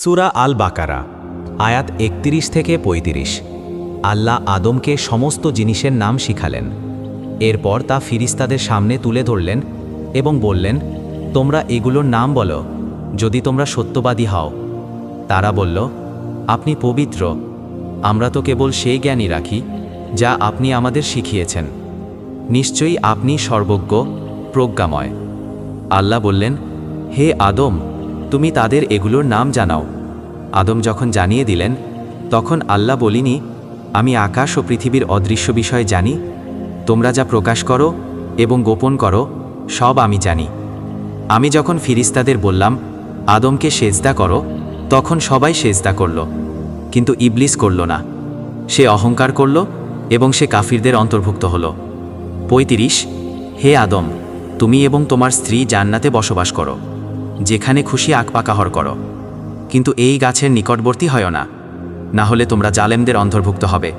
সুরা আল বাকারা আয়াত একত্রিশ থেকে ৩৫ আল্লাহ আদমকে সমস্ত জিনিসের নাম শিখালেন। এরপর তা ফিরিস্তাদের সামনে তুলে ধরলেন এবং বললেন, তোমরা এগুলোর নাম বলো, যদি তোমরা সত্যবাদী হও। তারা বলল, আপনি পবিত্র, আমরা তো কেবল সেই জ্ঞানই রাখি, যা আপনি আমাদের শিখিয়েছেন। নিশ্চয়ই আপনি সর্বজ্ঞ, প্রজ্ঞাময়। আল্লাহ বললেন, হে আদম তুমি তাদের এগুলোর নাম জানাও। আদম যখন জানিয়ে দিলেন, তখন আল্লাহ বলিনি, আমি আকাশ ও পৃথিবীর অদৃশ্য বিষয় জানি। তোমরা যা প্রকাশ করো এবং গোপন করো, সব আমি জানি। আমি যখন ফিরিস্তাদের বললাম, আদমকে সেজদা করো, তখন সবাই সেজদা করল। কিন্তু ইবলিস করল না। সে অহংকার করল এবং সে কাফিরদের অন্তর্ভুক্ত হল। পঁয়ত্রিশ, হে আদম, তুমি এবং তোমার স্ত্রী জান্নাতে বসবাস করো। যেখানে খুশি আঁকপাকাহর করো। কিন্তু এই গাছের নিকটবর্তী হয় না। না হলে তোমরা জালেমদের অন্তর্ভুক্ত হবে।